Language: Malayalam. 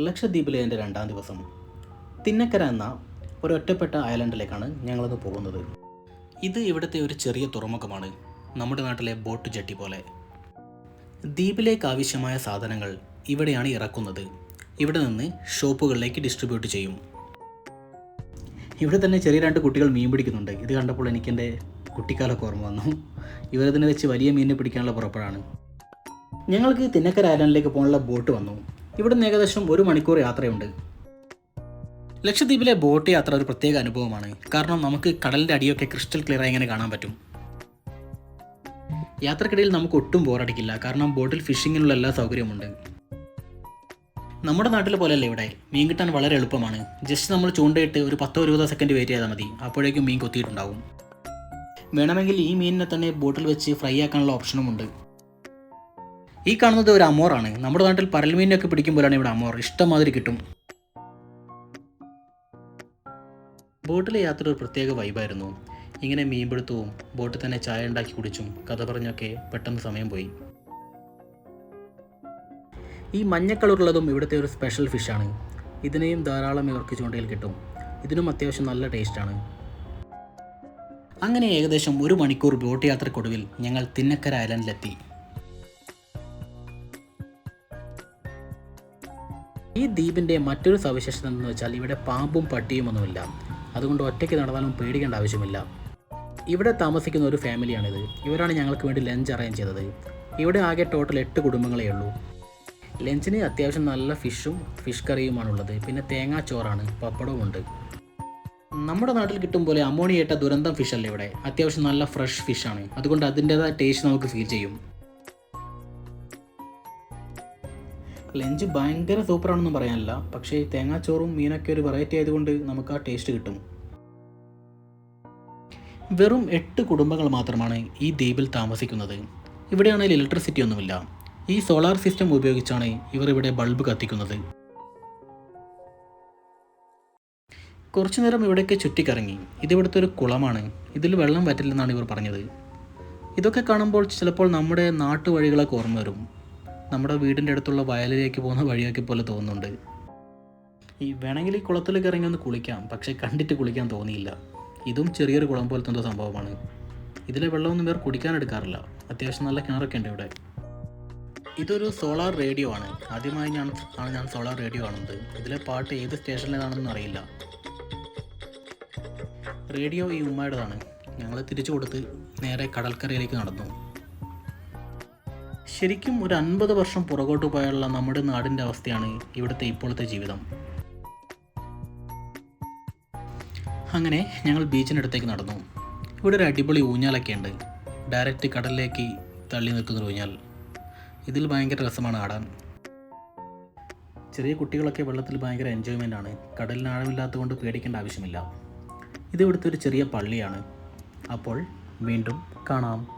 ലക്ഷദ്വീപിലെ എന്റെ രണ്ടാം ദിവസം. തിന്നക്കര എന്ന ഒരു ഒറ്റപ്പെട്ട ഐലൻഡിലേക്കാണ് ഞങ്ങളിന്ന് പോകുന്നത്. ഇത് ഇവിടുത്തെ ഒരു ചെറിയ തുറമുഖമാണ്. നമ്മുടെ നാട്ടിലെ ബോട്ട് ജെട്ടി പോലെ. ദ്വീപിലേക്ക് ആവശ്യമായ സാധനങ്ങൾ ഇവിടെയാണ് ഇറക്കുന്നത്. ഇവിടെ നിന്ന് ഷോപ്പുകളിലേക്ക് ഡിസ്ട്രിബ്യൂട്ട് ചെയ്യും. ഇവിടെ തന്നെ ചെറിയ രണ്ട് കുട്ടികൾ മീൻ പിടിക്കുന്നുണ്ട്. ഇത് കണ്ടപ്പോൾ എനിക്ക് എന്റെ കുട്ടിക്കാലൊക്കെ ഓർമ്മ വന്നു. ഇവരതിനെ വെച്ച് വലിയ മീനിനെ പിടിക്കാനുള്ള പുറപ്പെടാണ്. ഞങ്ങൾക്ക് തിന്നക്കര ഐലൻഡിലേക്ക് പോകാനുള്ള ബോട്ട് വന്നു. ഇവിടെ നിന്ന് ഏകദേശം ഒരു മണിക്കൂർ യാത്രയുണ്ട്. ലക്ഷദ്വീപിലെ ബോട്ട് യാത്ര ഒരു പ്രത്യേക അനുഭവമാണ്. കാരണം നമുക്ക് കടലിന്റെ അടിയൊക്കെ ക്രിസ്റ്റൽ ക്ലിയർ ആയി ഇങ്ങനെ കാണാൻ പറ്റും. യാത്രക്കിടയിൽ നമുക്ക് ഒട്ടും ബോറടിക്കില്ല കാരണം ബോട്ടിൽ ഫിഷിങ്ങിനുള്ള എല്ലാ സൗകര്യമുണ്ട് നമ്മുടെ നാട്ടിൽ പോലെയല്ല ഇവിടെ. മീൻ കിട്ടാൻ വളരെ എളുപ്പമാണ്. ജസ്റ്റ് നമ്മൾ ചൂണ്ടയിട്ട് ഒരു പത്തോ ഇരുപതോ സെക്കൻഡ് വെയിറ്റ് ചെയ്താൽ മതി. അപ്പോഴേക്കും മീൻ കൊത്തിയിട്ടുണ്ടാവും. വേണമെങ്കിൽ ഈ മീനിനെ തന്നെ ബോട്ടിൽ വെച്ച് ഫ്രൈ ആക്കാനുള്ള ഓപ്ഷനുമുണ്ട് ഈ കാണുന്നത് ഒരു അമോറാണ്. നമ്മുടെ നാട്ടിൽ പരൽമീനൊക്കെ പിടിക്കുമ്പോഴാണ് ഇവിടെ അമോർ. ഇഷ്ടമാതിരി കിട്ടും. ബോട്ടിലെ യാത്ര ഒരു പ്രത്യേക വൈബായിരുന്നു. ഇങ്ങനെ മീൻപിടുത്തവും ബോട്ടിൽ തന്നെ ചായ ഉണ്ടാക്കി കുടിച്ചും കഥ പറഞ്ഞൊക്കെ പെട്ടെന്ന് സമയം പോയി. ഈ മഞ്ഞ കളറുള്ളതും ഇവിടുത്തെ ഒരു സ്പെഷ്യൽ ഫിഷാണ് ഇതിനെയും ധാരാളം ഇവർക്ക് ചൂണ്ടയിൽ കിട്ടും. ഇതിനും അത്യാവശ്യം നല്ല ടേസ്റ്റാണ് അങ്ങനെ ഏകദേശം ഒരു മണിക്കൂർ ബോട്ട് യാത്രക്കൊടുവിൽ ഞങ്ങൾ തിന്നക്കര ഐലൻഡിലെത്തി ഈ ദ്വീപിന്റെ മറ്റൊരു സവിശേഷത എന്ന് വെച്ചാൽ ഇവിടെ പാമ്പും പട്ടിയുമൊന്നുമില്ല അതുകൊണ്ട് ഒറ്റയ്ക്ക് നടന്നാലും പേടിക്കേണ്ട ആവശ്യമില്ല. ഇവിടെ താമസിക്കുന്ന ഒരു ഫാമിലിയാണിത്. ഇവരാണ് ഞങ്ങൾക്ക് വേണ്ടി ലഞ്ച് അറേഞ്ച് ചെയ്തത്. ഇവിടെ ആകെ ടോട്ടൽ എട്ട് കുടുംബങ്ങളേ ഉള്ളൂ. ലഞ്ചിന് അത്യാവശ്യം നല്ല ഫിഷും ഫിഷ് കറിയുമാണുള്ളത് പിന്നെ തേങ്ങാച്ചോറാണ് പപ്പടവും ഉണ്ട്. നമ്മുടെ നാട്ടിൽ കിട്ടും പോലെ അമോണിയേട്ട ദുരന്തം ഫിഷ് ഇവിടെ? അത്യാവശ്യം നല്ല ഫ്രഷ് ഫിഷാണ്. അതുകൊണ്ട് അതിന്റെതായ ടേസ്റ്റ് നമുക്ക് ഫീൽ ചെയ്യും. ലഞ്ച് ഭയങ്കര സൂപ്പറാണെന്നും പറയാനില്ല. പക്ഷേ തേങ്ങാച്ചോറും മീനൊക്കെ ഒരു വെറൈറ്റി ആയതുകൊണ്ട് നമുക്ക് ആ ടേസ്റ്റ് കിട്ടും. വെറും എട്ട് കുടുംബങ്ങൾ മാത്രമാണ് ഈ ദ്വീപിൽ താമസിക്കുന്നത്. ഇവിടെയാണെങ്കിൽ ഇലക്ട്രിസിറ്റി ഒന്നുമില്ല. ഈ സോളാർ സിസ്റ്റം ഉപയോഗിച്ചാണ് ഇവർ ഇവിടെ ബൾബ് കത്തിക്കുന്നത്. കുറച്ചു നേരം ഇവിടേക്ക് ചുറ്റിക്കറങ്ങി. ഇതിവിടുത്തെ ഒരു കുളമാണ്. ഇതിൽ വെള്ളം വറ്റില്ലെന്നാണ് ഇവർ പറഞ്ഞത്. ഇതൊക്കെ കാണുമ്പോൾ ചിലപ്പോൾ നമ്മുടെ നാട്ടുവഴികളൊക്കെ ഓർമ്മ വരും. നമ്മുടെ വീടിന്റെ അടുത്തുള്ള വയലിലേക്ക് പോകുന്ന വഴിയൊക്കെ പോലെ തോന്നുന്നുണ്ട്. ഈ വേണമെങ്കിൽ ഈ കുളത്തിലേക്ക് ഇറങ്ങി ഒന്ന് കുളിക്കാം പക്ഷേ കണ്ടിട്ട് കുളിക്കാൻ തോന്നിയില്ല. ഇതും ചെറിയൊരു കുളം പോലത്തെ എന്തോ സംഭവമാണ്. ഇതിലെ വെള്ളമൊന്നും വേറെ കുടിക്കാൻ എടുക്കാറില്ല. അത്യാവശ്യം നല്ല കിണറൊക്കെ ഉണ്ട് ഇവിടെ. ഇതൊരു സോളാർ റേഡിയോ ആണ്. ആദ്യമായി ഞാൻ ആണ് ഞാൻ സോളാർ റേഡിയോ കാണുന്നത്. ഇതിലെ പാട്ട് ഏത് സ്റ്റേഷനിലേതാണെന്ന് അറിയില്ല. റേഡിയോ ഈ ഉമ്മയുടേതാണ്. ഞങ്ങൾ തിരിച്ചു കൊടുത്ത് നേരെ കടൽക്കരയിലേക്ക് നടന്നു. ശരിക്കും ഒരു അൻപത് വർഷം പുറകോട്ട് പോയുള്ള നമ്മുടെ നാടിന്റെ അവസ്ഥയാണ് ഇവിടുത്തെ ഇപ്പോഴത്തെ ജീവിതം. അങ്ങനെ ഞങ്ങൾ ബീച്ചിനടുത്തേക്ക് നടന്നു. ഇവിടെ ഒരു അടിപൊളി ഊഞ്ഞാലൊക്കെ ഉണ്ട്. ഡയറക്റ്റ് കടലിലേക്ക് തള്ളി നിൽക്കുന്ന ഊഞ്ഞാൽ. ഇതിൽ ഭയങ്കര രസമാണ് ആടാൻ. ചെറിയ കുട്ടികളൊക്കെ വെള്ളത്തിൽ ഭയങ്കര എൻജോയ്മെന്റ് ആണ്. കടലിന് ആഴമില്ലാത്തതുകൊണ്ട് പേടിക്കേണ്ട ആവശ്യമില്ല. ഇത് ഇവിടുത്തെ ഒരു ചെറിയ പള്ളിയാണ്. അപ്പോൾ വീണ്ടും കാണാം.